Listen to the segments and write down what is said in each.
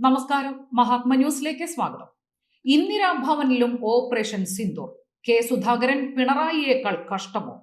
നമസ്കാരം. മഹാത്മ ന്യൂസിലേക്ക് സ്വാഗതം. ഇന്ദിരാഭവനിലും ഓപ്പറേഷൻ സിന്ദൂർ. കെ സുധാകരൻ പിണറായിയേക്കാൾ കഷ്ടമോ?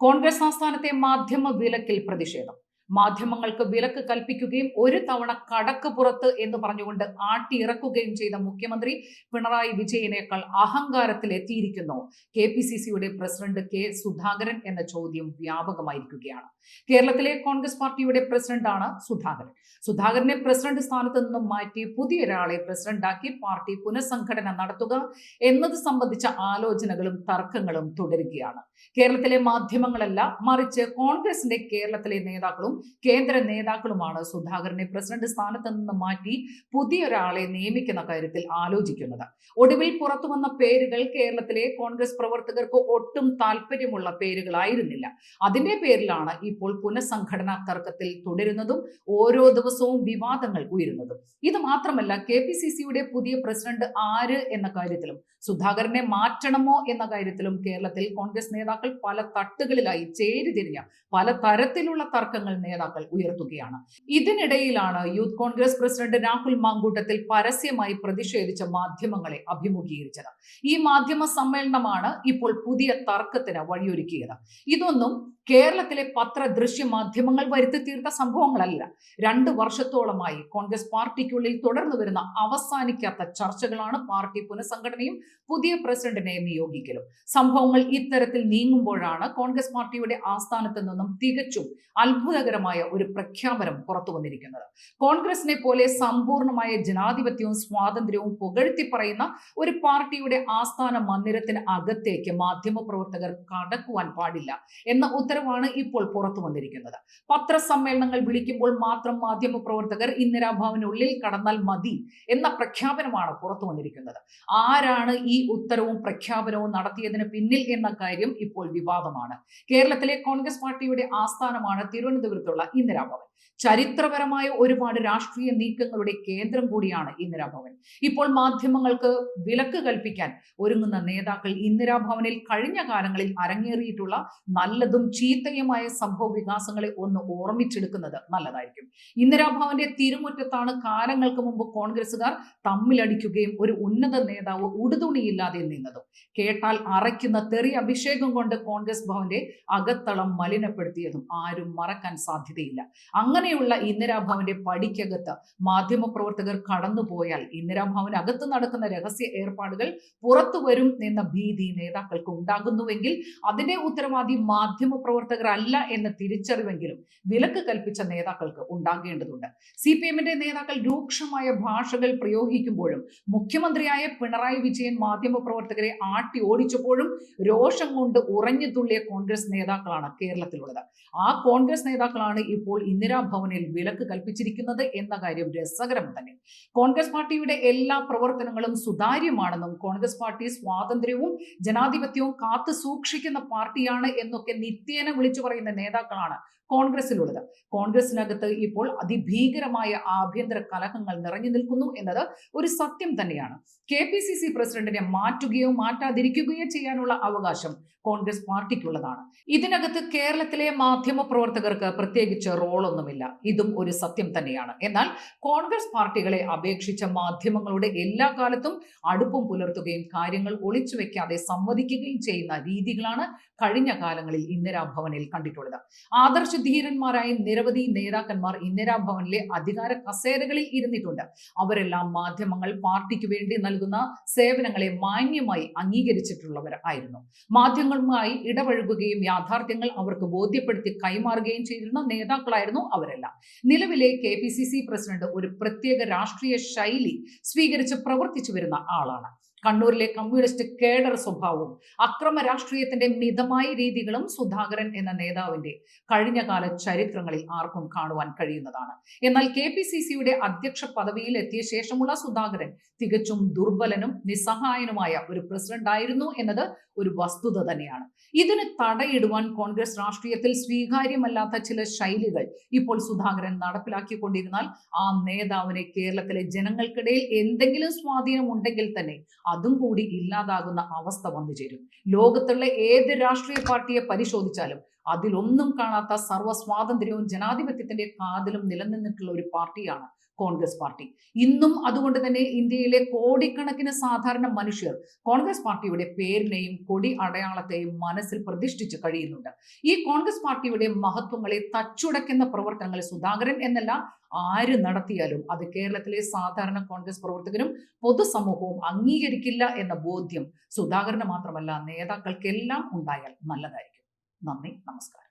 കോൺഗ്രസ് ആസ്ഥാനത്തെ മാധ്യമ വിലക്കിൽ പ്രതിഷേധം. മാധ്യമങ്ങൾക്ക് വിലക്ക് കൽപ്പിക്കുകയും ഒരു തവണ കടക്ക് പുറത്ത് എന്ന് പറഞ്ഞുകൊണ്ട് ആട്ടിയിറക്കുകയും ചെയ്ത മുഖ്യമന്ത്രി പിണറായി വിജയനേക്കാൾ അഹങ്കാരത്തിൽ എത്തിയിരിക്കുന്നു. കെ പി സി സിയുടെ പ്രസിഡന്റ് കെ സുധാകരൻ എന്ന ചോദ്യം വ്യാപകമായിരിക്കുകയാണ്. കേരളത്തിലെ കോൺഗ്രസ് പാർട്ടിയുടെ പ്രസിഡന്റാണ് സുധാകരൻ. സുധാകരനെ പ്രസിഡന്റ് സ്ഥാനത്ത് നിന്നും മാറ്റി പുതിയൊരാളെ പ്രസിഡന്റാക്കി പാർട്ടി പുനഃസംഘടന നടത്തുക എന്നത് സംബന്ധിച്ച ആലോചനകളും തർക്കങ്ങളും തുടരുകയാണ്. കേരളത്തിലെ മാധ്യമങ്ങളല്ല മറിച്ച് കോൺഗ്രസിന്റെ കേരളത്തിലെ നേതാക്കളും കേന്ദ്ര നേതാക്കളുമാണ് സുധാകരനെ പ്രസിഡന്റ് സ്ഥാനത്ത് നിന്ന് മാറ്റി പുതിയൊരാളെ നിയമിക്കുന്ന കാര്യത്തിൽ ആലോചിക്കുന്നത്. ഒടുവിൽ പുറത്തു വന്ന പേരുകൾ കേരളത്തിലെ കോൺഗ്രസ് പ്രവർത്തകർക്ക് ഒട്ടും താല്പര്യമുള്ള പേരുകളായിരുന്നില്ല. അതിന്റെ പേരിലാണ് ഇപ്പോൾ പുനഃസംഘടനാ തർക്കത്തിൽ തുടരുന്നതും ഓരോ ദിവസവും വിവാദങ്ങൾ ഉയരുന്നതും. ഇത് മാത്രമല്ല കെ പി സി സിയുടെ പുതിയ പ്രസിഡന്റ് ആര് എന്ന കാര്യത്തിലും സുധാകരനെ മാറ്റണമോ എന്ന കാര്യത്തിലും കേരളത്തിൽ കോൺഗ്രസ് നേതാക്കൾ പല തട്ടുകളിലായി ചേരിതിരിഞ്ഞ പല തരത്തിലുള്ള തർക്കങ്ങൾ നേതാക്കൾ ഉയർത്തുകയാണ്. ഇതിനിടയിലാണ് യൂത്ത് കോൺഗ്രസ് പ്രസിഡന്റ് രാഹുൽ മാങ്കൂട്ടത്തിൽ പരസ്യമായി പ്രതിഷേധിച്ച മാധ്യമങ്ങളെ അഭിമുഖീകരിച്ചത്. ഈ മാധ്യമ സമ്മേളനമാണ് ഇപ്പോൾ പുതിയ തർക്കത്തിന് വഴിയൊരുക്കിയത്. ഇതൊന്നും കേരളത്തിലെ പത്ര ദൃശ്യ മാധ്യമങ്ങൾ വരുത്തി തീർത്ത സംഭവങ്ങളല്ല. രണ്ട് വർഷത്തോളമായി കോൺഗ്രസ് പാർട്ടിക്കുള്ളിൽ തുടർന്നു വരുന്ന അവസാനിക്കാത്ത ചർച്ചകളാണ് പാർട്ടി പുനഃസംഘടനയും പുതിയ പ്രസിഡന്റിനെ നിയോഗിക്കലും. സംഭവങ്ങൾ ഇത്തരത്തിൽ നീങ്ങുമ്പോഴാണ് കോൺഗ്രസ് പാർട്ടിയുടെ ആസ്ഥാനത്ത് നിന്നും തികച്ചും അത്ഭുതകരമായ ഒരു പ്രഖ്യാപനം പുറത്തു വന്നിരിക്കുന്നത്. കോൺഗ്രസിനെ പോലെ സമ്പൂർണമായ ജനാധിപത്യവും സ്വാതന്ത്ര്യവും പുകഴ്ത്തി പറയുന്ന ഒരു പാർട്ടിയുടെ ആസ്ഥാന മന്ദിരത്തിന് അകത്തേക്ക് മാധ്യമപ്രവർത്തകർ കടക്കുവാൻ പാടില്ല എന്ന ഉത്തരവാണ് ഇപ്പോൾ പുറത്തു വന്നിരിക്കുന്നത്. പത്രസമ്മേളനങ്ങൾ വിളിക്കുമ്പോൾ മാത്രം മാധ്യമ മാധ്യമപ്രവർത്തകർ ഇന്ദിരാഭവനുള്ളിൽ കടന്നാൽ മതി എന്ന പ്രഖ്യാപനമാണ് പുറത്തു വന്നിരിക്കുന്നത്. ആരാണ് ഈ ഉത്തരവും പ്രഖ്യാപനവും നടത്തിയതിന് പിന്നിൽ എന്ന കാര്യം ഇപ്പോൾ വിവാദമാണ്. കേരളത്തിലെ കോൺഗ്രസ് പാർട്ടിയുടെ ആസ്ഥാനമാണ് തിരുവനന്തപുരത്തുള്ള ഇന്ദിരാഭവൻ ചരിത്രപരമായ ഒരുപാട് രാഷ്ട്രീയ നീക്കങ്ങളുടെ കേന്ദ്രം കൂടിയാണ് ഇന്ദിരാഭവൻ ഇപ്പോൾ മാധ്യമങ്ങൾക്ക് വിലക്ക് കൽപ്പിക്കാൻ ഒരുങ്ങുന്ന നേതാക്കൾ ഇന്ദിരാഭവനിൽ കഴിഞ്ഞ കാലങ്ങളിൽ അരങ്ങേറിയിട്ടുള്ള നല്ലതും ചീത്തയുമായ സംഭവ വികാസങ്ങളെ ഒന്ന് ഓർമ്മിച്ചെടുക്കുന്നത് നല്ലതായിരിക്കും. ഇന്ദിരാഭവന്റെ തിരുമുറ്റത്താണ് കാലങ്ങൾക്ക് മുമ്പ് കോൺഗ്രസുകാർ തമ്മിലടിക്കുകയും ഒരു ഉന്നത നേതാവ് ഉടുതുണിയില്ലാതെ നിന്നതും. കേട്ടാൽ അറയ്ക്കുന്ന തെറി അഭിഷേകം കൊണ്ട് കോൺഗ്രസ് ഭവന്റെ അകത്തളം മലിനപ്പെടുത്തിയതും ആരും മറക്കാൻ സാധ്യതയില്ല. അങ്ങനെയുള്ള ഇന്ദിരാഭവന്റെ പടിക്കകത്ത് മാധ്യമപ്രവർത്തകർ കടന്നുപോയാൽ ഇന്ദിരാഭവൻ അകത്ത് നടക്കുന്ന രഹസ്യ ഏർപ്പാടുകൾ പുറത്തു വരും എന്ന ഭീതി നേതാക്കൾക്ക് ഉണ്ടാകുന്നുവെങ്കിൽ അതിന്റെ ഉത്തരവാദി മാധ്യമപ്രവർത്തകരല്ല എന്ന് തിരിച്ചറിവെങ്കിലും വിലക്ക് കൽപ്പിച്ച നേതാക്കൾക്ക് ഉണ്ടാകേണ്ടതുണ്ട്. സി പി എമ്മിന്റെ നേതാക്കൾ രൂക്ഷമായ ഭാഷകൾ പ്രയോഗിക്കുമ്പോഴും മുഖ്യമന്ത്രിയായ പിണറായി വിജയൻ മാധ്യമപ്രവർത്തകരെ ആട്ടി ഓടിച്ചപ്പോഴും രോഷം കൊണ്ട് ഉറഞ്ഞു തുള്ളിയ കോൺഗ്രസ് നേതാക്കളാണ് കേരളത്തിലുള്ളത്. ആ കോൺഗ്രസ് നേതാക്കളാണ് ഇപ്പോൾ ഇന്ദിരാഭവനിൽ വിലക്ക് കൽപ്പിച്ചിരിക്കുന്നത് എന്ന കാര്യം രസകരം തന്നെ. കോൺഗ്രസ് പാർട്ടിയുടെ എല്ലാ പ്രവർത്തനങ്ങളും സുതാര്യമാണെന്നും കോൺഗ്രസ് പാർട്ടി സ്വാതന്ത്ര്യവും ജനാധിപത്യവും കാത്തു സൂക്ഷിക്കുന്ന പാർട്ടിയാണ് എന്നൊക്കെ നിത്യേന വിളിച്ചു പറയുന്ന നേതാക്കളാണ്. കോൺഗ്രസിലുള്ളത് കോൺഗ്രസിനകത്ത് ഇപ്പോൾ അതിഭീകരമായ ആഭ്യന്തര കലഹങ്ങൾ നിറഞ്ഞു നിൽക്കുന്നു എന്നത് ഒരു സത്യം തന്നെയാണ്. കെ പി സി സി പ്രസിഡന്റിനെ മാറ്റുകയോ മാറ്റാതിരിക്കുകയോ ചെയ്യാനുള്ള അവകാശം കോൺഗ്രസ് പാർട്ടിക്കുള്ളതാണ്. ഇതിനകത്ത് കേരളത്തിലെ മാധ്യമ പ്രവർത്തകർക്ക് പ്രത്യേകിച്ച് റോളൊന്നുമില്ല. ഇതും ഒരു സത്യം തന്നെയാണ്. എന്നാൽ കോൺഗ്രസ് പാർട്ടികളെ അപേക്ഷിച്ച മാധ്യമങ്ങളുടെ എല്ലാ കാലത്തും അടുപ്പം പുലർത്തുകയും കാര്യങ്ങൾ ഒളിച്ചു വെക്കാതെ സംവദിക്കുകയും ചെയ്യുന്ന രീതികളാണ് കഴിഞ്ഞ കാലങ്ങളിൽ ഇന്ദിരാഭവനിൽ കണ്ടിട്ടുള്ളത്. ആദർശ ധീരന്മാരായ നിരവധി നേതാക്കന്മാർ ഇന്ദിരാഭവനിലെ അധികാര കസേരകളിൽ ഇരുന്നിട്ടുണ്ട്. അവരെല്ലാം മാധ്യമങ്ങൾ പാർട്ടിക്ക് വേണ്ടി നൽകുന്ന സേവനങ്ങളെ മാന്യമായി അംഗീകരിച്ചിട്ടുള്ളവർ ആയിരുന്നു. മാധ്യമങ്ങളുമായി ഇടപഴകുകയും യാഥാർത്ഥ്യങ്ങൾ അവർക്ക് ബോധ്യപ്പെടുത്തി കൈമാറുകയും ചെയ്തിരുന്ന നേതാക്കളായിരുന്നു അവരെല്ലാം. നിലവിലെ K P C C president ഒരു പ്രത്യേക രാഷ്ട്രീയ ശൈലി സ്വീകരിച്ച് പ്രവർത്തിച്ചു വരുന്ന ആളാണ്. കണ്ണൂരിലെ കമ്മ്യൂണിസ്റ്റ് കേഡർ സ്വഭാവവും അക്രമ രാഷ്ട്രീയത്തിന്റെ മിതമായ രീതികളും സുധാകരൻ എന്ന നേതാവിന്റെ കഴിഞ്ഞകാല ചരിത്രങ്ങളിൽ ആർക്കും കാണുവാൻ കഴിയുന്നതാണ്. എന്നാൽ കെ പി സി സിയുടെ അധ്യക്ഷ പദവിയിൽ എത്തിയ ശേഷമുള്ള സുധാകരൻ തികച്ചും ദുർബലനും നിസ്സഹായനുമായ ഒരു പ്രസിഡന്റ് ആയിരുന്നു എന്നത് ഒരു വസ്തുത തന്നെയാണ്. ഇതിന് തടയിടുവാൻ കോൺഗ്രസ് രാഷ്ട്രീയത്തിൽ സ്വീകാര്യമല്ലാത്ത ചില ശൈലികൾ ഇപ്പോൾ സുധാകരൻ നടപ്പിലാക്കിക്കൊണ്ടിരുന്നാൽ ആ നേതാവിനെ കേരളത്തിലെ ജനങ്ങൾക്കിടയിൽ എന്തെങ്കിലും സ്വാധീനം ഉണ്ടെങ്കിൽ തന്നെ അതും കൂടി ഇല്ലാതാകുന്ന അവസ്ഥ വന്നു ചേരും ലോകത്തുള്ള ഏത് രാഷ്ട്രീയ പാർട്ടിയെ പരിശോധിച്ചാലും അതിലൊന്നും കാണാത്ത സർവ സ്വാതന്ത്ര്യവും ജനാധിപത്യത്തിന്റെ കാതിലും നിലനിന്നിട്ടുള്ള ഒരു പാർട്ടിയാണ് കോൺഗ്രസ് പാർട്ടി. ഇന്നും അതുകൊണ്ട് തന്നെ ഇന്ത്യയിലെ കോടിക്കണക്കിന് സാധാരണ മനുഷ്യർ കോൺഗ്രസ് പാർട്ടിയുടെ പേരിനെയും കൊടി അടയാളത്തെയും മനസ്സിൽ പ്രതിഷ്ഠിച്ച് കഴിയുന്നുണ്ട്. ഈ കോൺഗ്രസ് പാർട്ടിയുടെ മഹത്വങ്ങളെ തച്ചുടയ്ക്കുന്ന പ്രവർത്തനങ്ങൾ സുധാകരൻ എന്നല്ല ആര് നടത്തിയാലും അത് കേരളത്തിലെ സാധാരണ കോൺഗ്രസ് പ്രവർത്തകരും പൊതുസമൂഹവും അംഗീകരിക്കില്ല എന്ന ബോധ്യം സുധാകരന് മാത്രമല്ല നേതാക്കൾക്കെല്ലാം ഉണ്ടായാൽ നല്ലതായിരിക്കും. നന്ദി നമസ്കാരം.